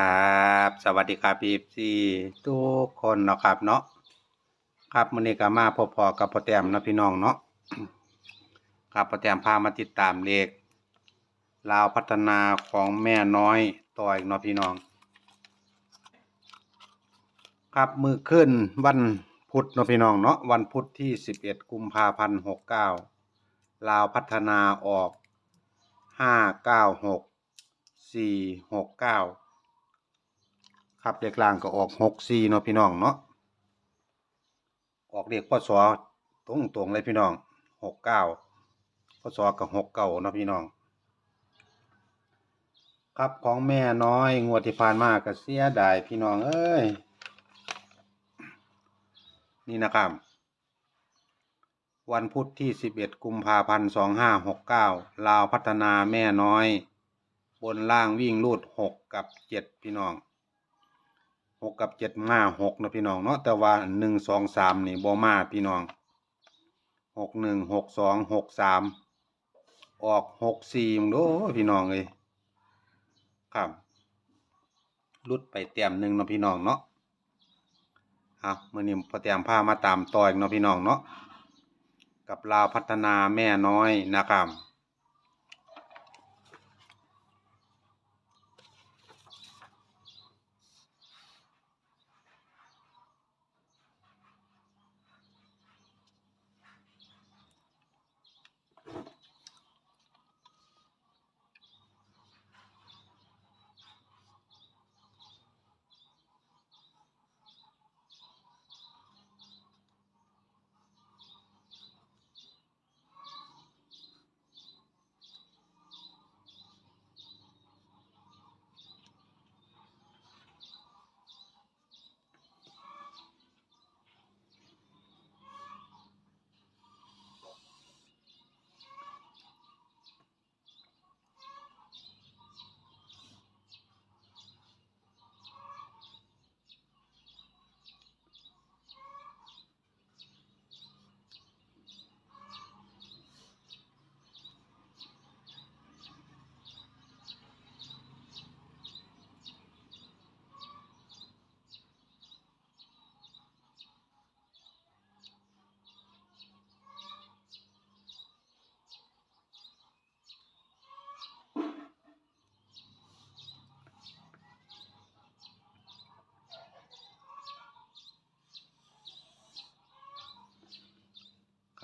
ครับ สวัสดีครับพี่ซีทุกคนเนาะครับเนาะครับมื้อนี้ก็มาพบพอกับพ่อแต้มเนาะพี่น้องเนาะครับพ่อแต้มพามาติดตามเลขลาวพัฒนาของแม่น้อยต่ออีกเนาะพี่น้อง ครับมือขึ้นวันพุธเนาะพี่น้องเนาะวันพุธที่ 11 กุมภาพันธ์69ลาวพัฒนาออก 596 469 ครับเลขล่างก็ออกหกสี่เนาะพี่น้องเนาะออกเลขพศตรงตรงๆเลยพี่น้องหกเก้าพศกับหกเก้าเนาะพี่น้อง ครับของแม่น้อยงวดที่ผ่านมาก็เสียดายพี่น้องเอ้ยนี่นะครับ วันพุธที่ 11 กุมภาพันธ์ 2569 ลาวพัฒนาแม่น้อย บนล่างวิ่งรูด 6 กับ 7 พี่น้อง 6กับ7มา6นะพี่น้องเนาะแต่ว่า1 2 3นี่บ่มาพี่น้อง6 1 6 2 6 3องหกสามออก6 4มึงโดพี่น้องเอ้ยครับรุดไปเตรียมหนึ่งเนาะพี่น้องเนาะเอามื่อนี้พอเตรียมผ้ามาตามต่ออีกเนาะพี่น้องเนาะกับลาวพัฒนาแม่น้อยนะครับ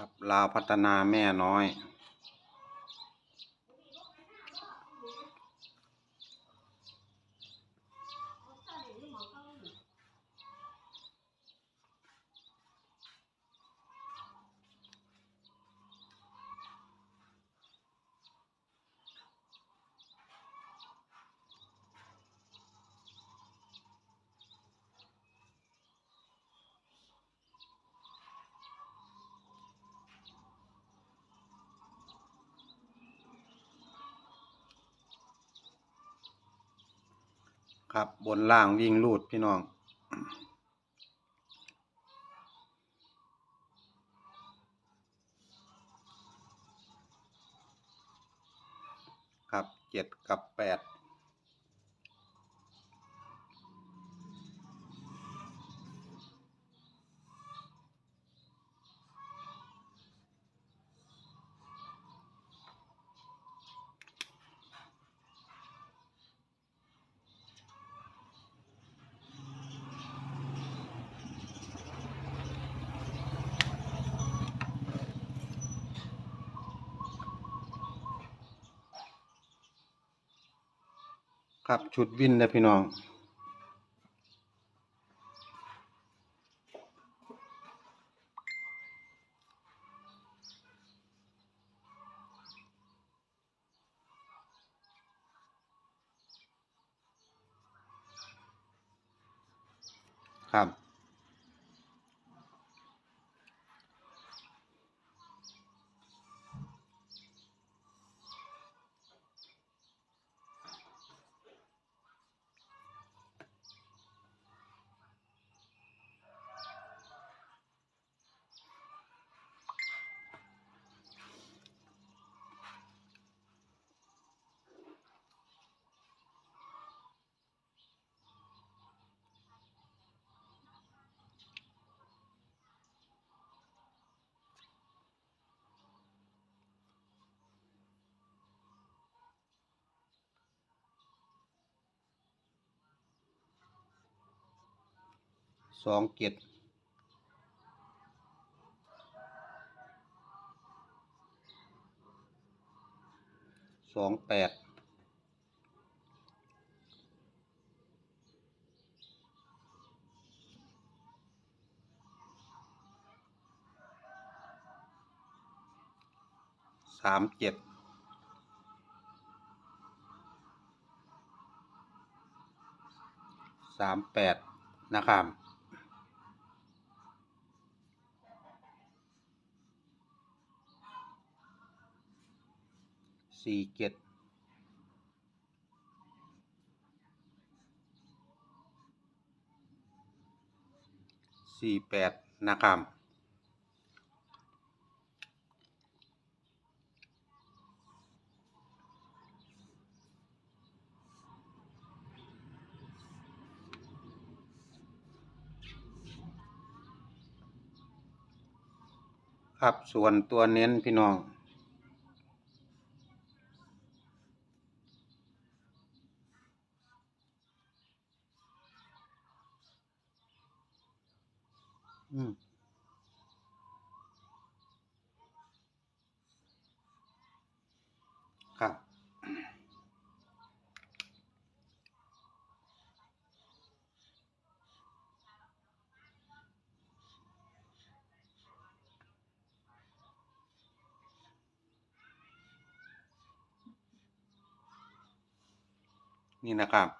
ครับลาวพัฒนาแม่น้อย ครับบนล่างวิ่งลูดพี่น้อง ครับเจ็ดกับแปด ครับชุดวินนะพี่น้อง ครับ สองเจ็ดสองแปดสามเจ็ดสามแปดนะครับ สี่เจ็ดสี่แปดนะครับครับส่วนตัวเน้นพี่น้อง อืมครับ นี่นะครับ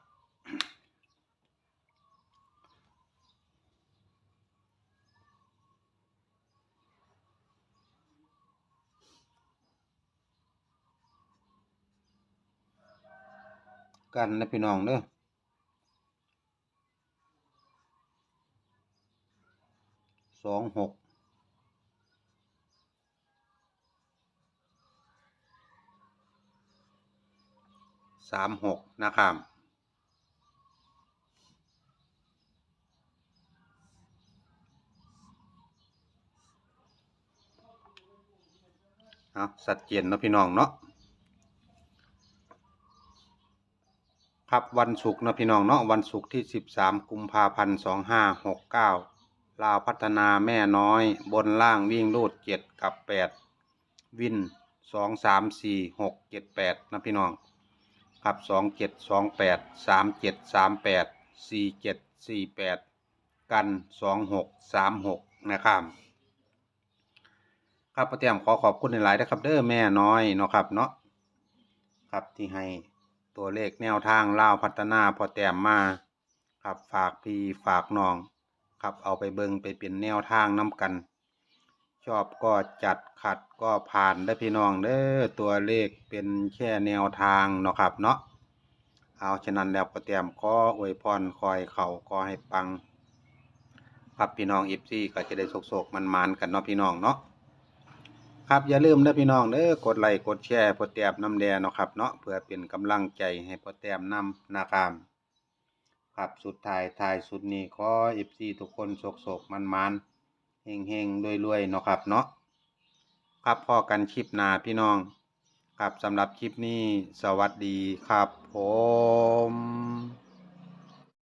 กันนะพี่น้องเด้อสองหกสามหกนะครับเอาสัดเจนเนาะพี่น้องเนาะ ครับวันศุกร์นะพี่น้องเนาะวันศุกร์ที่ 13 กุมภาพันธ์ 2569 ลาวพัฒนาแม่น้อย บนล่างวิ่งรูด 7 กับ 8 วิน 2 3 4 6 7 8 นะพี่น้อง ครับ 2 7 2 8 3 7 3 8 4 7 4 8 กัน 2 6 3 6 นะครับครับประเตียมขอขอบคุณหลายๆนะครับเด้อแม่น้อยเนาะครับเนาะครับที่ให้ ตัวเลขแนวทางเล่าวพัฒนาพอแต้มมาครับฝากพี่ฝากน้อง ครับเอาไปเบิงไปเป็นแนวทางน้กัน ชอบก็จัดขัดก็ผ่านได้พี่น้องเด้อตัวเลขเป็นแค่แนวทางเนาะครับเนาะเอาฉะนั้นแล้วประเตรียมขออวยพรคอยเขาขอให้ปังครับพี่น้องอีฟซี่ก็จะได้โศกๆมันๆกันเนาะพี่น้องเนาะ ครับอย่าลืมนะพี่น้องเด้อกดไลค์กดแชร์พอแต้มน้ำแดงเนาะครับเนาะเพื่อเป็นกำลังใจให้พอแต้มนำนะครับครับสุดท้ายท้ายสุดนี้ขอเอฟซีทุกคนโศกโศกมันมันเฮงเฮงรวยรวยๆเนาะครับเนาะครับพ่อกันคลิปหน้าพี่น้อง ครับสำหรับคลิปนี้สวัสดีครับผม